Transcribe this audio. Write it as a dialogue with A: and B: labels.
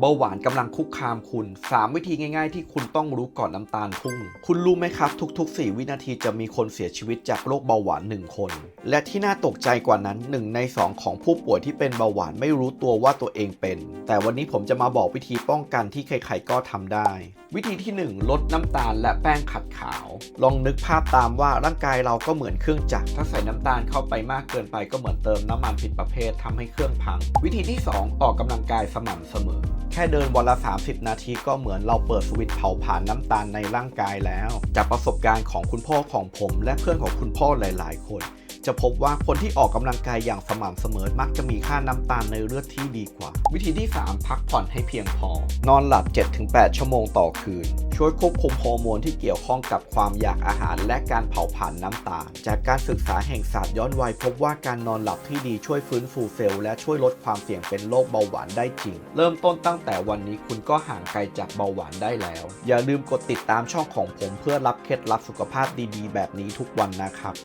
A: เบาหวานกำลังคุกคามคุณ 3 วิธีง่ายๆ ที่คุณต้องรู้ก่อนน้ำตาลพุ่ง คุณรู้ไหมครับ ทุก ๆ 4 วินาทีจะมีคนเสียชีวิตจากโรคเบาหวาน 1 คน และที่น่าตกใจกว่านั้น 1 ใน 2 ของผู้ป่วยที่เป็นเบาหวานไม่รู้ตัวว่าตัวเองเป็น แต่วันนี้ผมจะมาบอกวิธีป้องกันที่ใครๆก็ทำได้ วิธีที่ 1 ลดน้ำตาลและแป้งขัดขาว ลองนึกภาพตามว่าร่างกายเราก็เหมือนเครื่องจักรถ้าใส่น้ำตาลเข้าไปมากเกินไปก็เหมือนเติมน้ำมันผิดประเภททำให้เครื่องพัง วิธีที่ 2 ออกกำลังกายสม่ำเสมอ ค่เดินวันละ 30 นาทีก็เหมือนเราเปิดสวิตช์เผาผลาญน้ำตาลในร่างกายแล้ว จากประสบการณ์ของคุณพ่อของผมและเพื่อนของคุณพ่อหลาย ๆ คนจะพบว่าคนที่ออกกำลังกายอย่างสม่ำเสมอมักจะมีค่าน้ำตาลในเลือดที่ดีกว่า วิธีที่ 3 พักผ่อนให้เพียงพอ นอนหลับ 7-8 ชั่วโมงต่อคืน ช่วยควบคุมฮอร์โมนที่เกี่ยวข้องกับความอยากอาหารและการเผาผลาญน้ำตาล จากการศึกษาแห่งศาสตร์ย้อนวัยพบว่าการนอนหลับที่ดีช่วยฟื้นฟูเซลล์และช่วยลดความเสี่ยงเป็นโรคเบาหวานได้จริง เริ่มต้นตั้งแต่วันนี้คุณก็ห่างไกลจากเบาหวานได้แล้ว อย่าลืมกดติดตามช่องของผมเพื่อรับเคล็ดลับสุขภาพดีๆ แบบนี้ทุกวันนะครับ